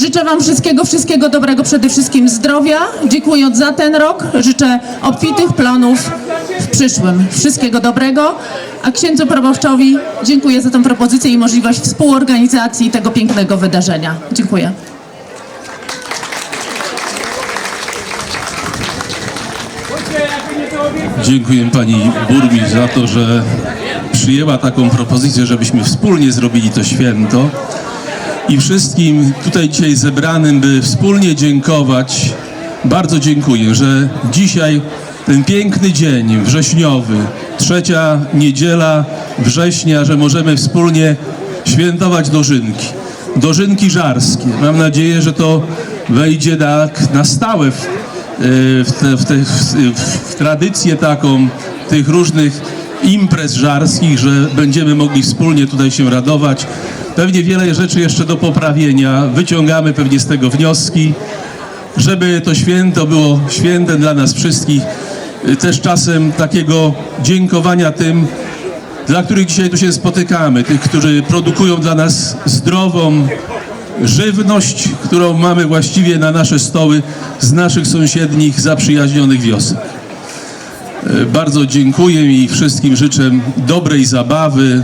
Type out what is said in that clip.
Życzę Wam wszystkiego, wszystkiego dobrego, przede wszystkim zdrowia. Dziękując za ten rok, życzę obfitych planów w przyszłym. Wszystkiego dobrego. A księdzu proboszczowi dziękuję za tę propozycję i możliwość współorganizacji tego pięknego wydarzenia. Dziękuję. Dziękuję pani burmistrz za to, że przyjęła taką propozycję, żebyśmy wspólnie zrobili to święto. I wszystkim tutaj dzisiaj zebranym, by wspólnie dziękować, bardzo dziękuję, że dzisiaj ten piękny dzień wrześniowy, trzecia niedziela września, że możemy wspólnie świętować dożynki. Dożynki żarskie. Mam nadzieję, że to wejdzie tak na stałe w, w, te, w, te, w, w tradycję taką tych różnych imprez żarskich, że będziemy mogli wspólnie tutaj się radować. Pewnie wiele rzeczy jeszcze do poprawienia. Wyciągamy pewnie z tego wnioski, żeby to święto było świętem dla nas wszystkich. Y, Też czasem takiego dziękowania tym, dla których dzisiaj tu się spotykamy, tych, którzy produkują dla nas zdrową żywność, którą mamy właściwie na nasze stoły z naszych sąsiednich, zaprzyjaźnionych wiosek. E, Bardzo dziękuję i wszystkim życzę dobrej zabawy,